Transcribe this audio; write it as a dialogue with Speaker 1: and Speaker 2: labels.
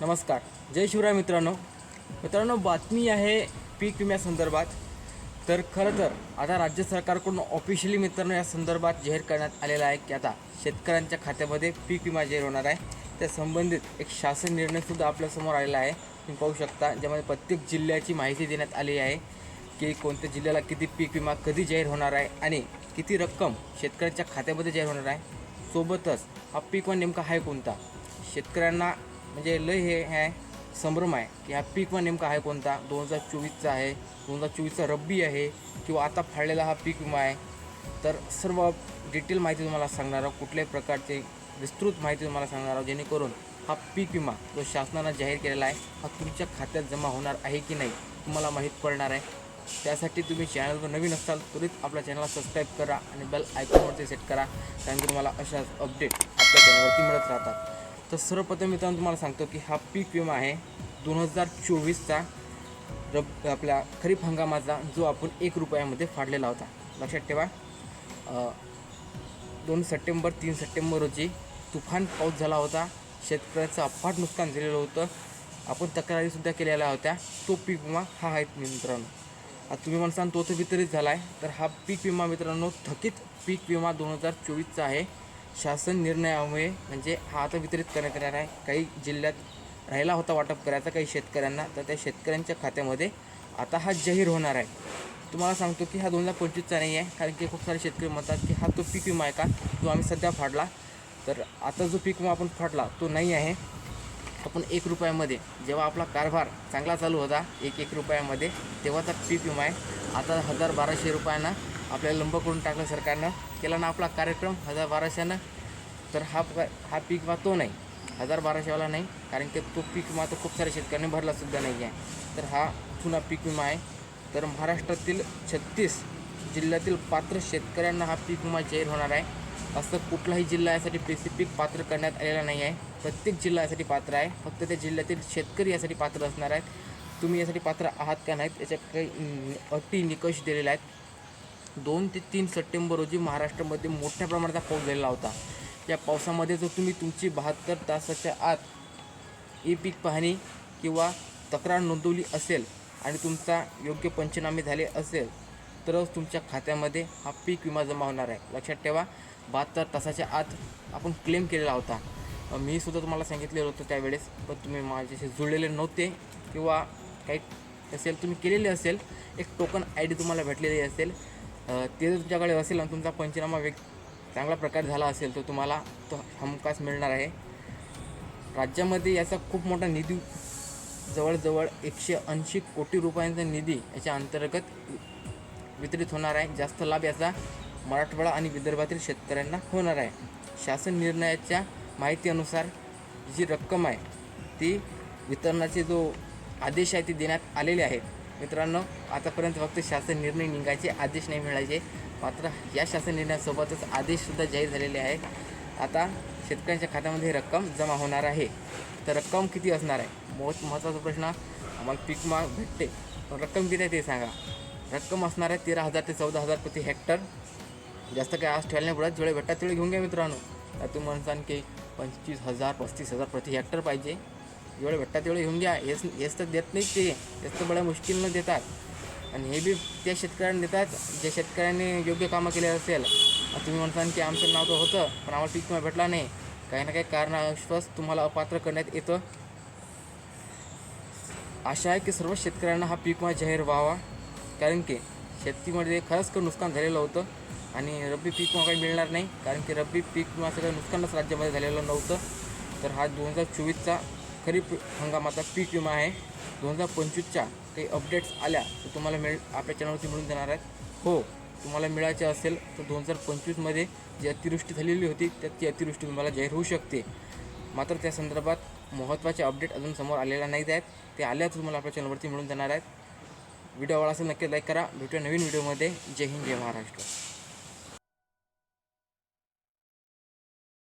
Speaker 1: नमस्कार. जय शिवराय मित्रांनो. मित्रांनो बातमी आहे पीक विम्यासंदर्भात तर खरं तर आता राज्य सरकारकडून ऑफिशियली मित्रांनो या संदर्भात जाहीर करण्यात आलेला आहे की आता शेतकऱ्यांच्या खात्यामध्ये पीक विमा जाहीर होणार आहे. त्या संबंधित एक शासन निर्णयसुद्धा आपल्यासमोर आलेला आहे. तुम्ही पाहू शकता ज्यामध्ये प्रत्येक जिल्ह्याची माहिती देण्यात आली आहे की कोणत्या जिल्ह्याला किती पीक विमा कधी जाहीर होणार आहे आणि किती रक्कम शेतकऱ्यांच्या खात्यामध्ये जाहीर होणार आहे. सोबतच हा पीक विमा नेमका आहे कोणता? शेतकऱ्यांना म्हणजे लय हे आहे संभ्रम आहे की हा पीक विमा नेमका आहे कोणता? दोन हजार चोवीसचा आहे दोन हजार चोवीसचा रब्बी आहे किंवा आता फाळलेला हा पीक विमा आहे. तर सर्व डिटेल माहिती तुम्हाला सांगणार आहोत कुठल्याही प्रकारची विस्तृत माहिती तुम्हाला सांगणार आहोत जेणेकरून हा पीक विमा जो शासनानं जाहीर केलेला आहे हा तुमच्या खात्यात जमा होणार आहे की नाही तुम्हाला माहीत पडणार आहे. त्यासाठी तुम्ही चॅनलवर नवीन असाल त्वरित आपल्या चॅनलला सबस्क्राईब करा आणि बेल आयकॉनवरती सेट करा कारण की तुम्हाला अशाच अपडेट आपल्या चॅनलवरती मिळत राहतात. तर सर्वप्रथम मित्रांनो तुम्हाला सांगतो की हा पीक विमा आहे दोन हजार चोवीसचा. रब आपल्या खरीप हंगामाचा जो आपण एक रुपयामध्ये फाडलेला होता. लक्षात ठेवा. दोन सप्टेंबर तीन सप्टेंबर रोजी तुफान पाऊस झाला होता. शेतकऱ्याचं अफाट नुकसान झालेलं होतं. आपण तक्रारीसुद्धा केलेल्या होत्या. तो पीक विमा हा आहे मित्रांनो. आता तुम्ही म्हणसाल तो तर वितरित झाला आहे तर हा पीक विमा मित्रांनो थकीत पीक विमा दोन हजार चोवीसचा आहे. शासन निर्णयामुळे म्हणजे हा आता वितरित करण्यात येणार आहे. काही जिल्ह्यात राहिला होता वाटप करायचा काही शेतकऱ्यांना तर त्या शेतकऱ्यांच्या खात्यामध्ये आता हा जाहीर होणार आहे. तुम्हाला सांगतो की हा दोन हजार पंचवीसचा नाही आहे कारण की खूप सारे शेतकरी म्हणतात की हा तो पीक विमा आहे का? जो आम्ही सध्या फाडला. तर आता जो पीक विमा आपण फाडला तो नाही आहे. आपण एक रुपयामध्ये जेव्हा आपला कारभार चांगला चालू होता एक एक रुपयामध्ये तेव्हाचा पीक विमा आहे. आता हजार बाराशे रुपयांना आपल्याला लंब करून टाकलं सरकारनं. केला ना आपला कार्यक्रम हजार बाराशेनं. तर हा प- हा पीक विमा तो नाही. हजार बाराशेवाला नाही कारण की तो पीक विमा तर खूप साऱ्या शेतकऱ्यांनी भरलासुद्धा नाही आहे. तर हा जुना पीक विमा आहे. तर महाराष्ट्रातील छत्तीस जिल्ह्यातील पात्र शेतकऱ्यांना हा पीक विमा जाहीर होणार आहे. असं कुठलाही जिल्हा यासाठी स्पेसिफिक पात्र करण्यात आलेला नाही आहे. प्रत्येक जिल्हा यासाठी पात्र आहे. फक्त त्या जिल्ह्यातील शेतकरी यासाठी पात्र असणार आहेत. तुम्ही यासाठी पात्र आहात का नाहीत याच्या काही अटी निकष दिलेले आहेत. दोन ते तीन सप्टेंबर रोजी महाराष्ट्रामध्ये मोठ्या प्रमाणाचा पाऊस झालेला होता. या पावसामध्ये जर तुम्ही तुमची बहात्तर तासाच्या आत ई पीक पाहणी किंवा तक्रार नोंदवली असेल आणि तुमचा योग्य पंचनामे झाले असेल तरच तुमच्या खात्यामध्ये हा पीक विमा जमा होणार आहे. लक्षात ठेवा बहात्तर तासाच्या आत आपण क्लेम केलेला होता. मी सुद्धा तुम्हाला सांगितलेलं होतं त्यावेळेस पण तुम्ही माझ्याशी जुळलेले नव्हते किंवा काही असेल तुम्ही केलेले असेल एक टोकन आय डी तुम्हाला भेटलेली असेल ते जर तुमच्याकडे असेल आणि तुमचा पंचनामा वेग चांगल्या प्रकारे झाला असेल तर तुम्हाला तो हमखास मिळणार आहे. राज्यामध्ये याचा खूप मोठा निधी जवळजवळ एकशे ऐंशी कोटी रुपयांचा निधी याच्या अंतर्गत वितरित होणार आहे. जास्त लाभ याचा मराठवाडा आणि विदर्भातील शेतकऱ्यांना होणार आहे. शासन निर्णयाच्या माहितीनुसार जी रक्कम आहे ती वितरणाचे जो आदेश आहे ते देण्यात आलेले आहेत. मित्रांनो आतापर्यंत फक्त शासन निर्णय निघायचे आदेश नाही मिळायचे. मात्र या शासन निर्णयासोबतच आदेशसुद्धा जाहीर झालेले आहेत. आता शेतकऱ्यांच्या खात्यामध्ये रक्कम जमा होणार आहे. तर रक्कम किती असणार आहे? मोठ महत्त्वाचा प्रश्न. आम्हाला पीक मा भेटते. पण रक्कम किती आहे ते सांगा. रक्कम असणार आहे तेरा हजार ते चौदा हजार प्रति हेक्टर. जास्त काय आज ठेवल्या नाही पडत जेवढे भेटतात तेवढे घेऊन घ्या मित्रांनो. आता तुम्ही म्हणसान की पंचवीस हजार पस्तीस हजार प्रति हेक्टर पाहिजे. जेवढे भेटतात तेवढे घेऊन घ्या. हेच हेच तर देत नाहीत ते. हेच तर बड्या मुश्किलनं देतात. आणि हे बी त्या शेतकऱ्यांना देतात. ज्या शेतकऱ्यांनी योग्य कामं केले असेल. तुम्ही म्हणता की आमचं नाव तर होतं पण आम्हाला पीक विमा भेटला नाही. काही ना काही कारणाविश्वास तुम्हाला अपात्र करण्यात येतं. आशा आहे की सर्व शेतकऱ्यांना हा पीक विमा जाहीर व्हावा. कारण की शेतीमध्ये खरंच काही नुकसान झालेलं होतं. आणि रब्बी पीक विमा काही मिळणार नाही. कारण की रब्बी पीक विमा सगळं नुकसानच राज्यामध्ये झालेलं नव्हतं. तर हा दोन हजार चोवीसचा खरीप हंगामाचा पीक विमा आहे. दोन हजार पंचवीसच्या काही अपडेट्स आल्या तर तुम्हाला मिळ आपल्या चॅनलवरती मिळून देणार आहेत. हो तुम्हाला मिळायचे असेल तर दोन हजार पंचवीसमध्ये जी अतिवृष्टी झालेली होती त्याची अतिवृष्टी तुम्हाला जाहीर होऊ शकते. मात्र त्या संदर्भात महत्त्वाचे अपडेट अजून समोर आलेल्या नाहीत आहेत. ते आल्याच तुम्हाला आपल्या चॅनलवरती मिळून देणार आहेत. व्हिडिओ आवडला असेल नक्की लाईक करा. भेटूया नवीन व्हिडिओमध्ये. जय हिंद जय महाराष्ट्र.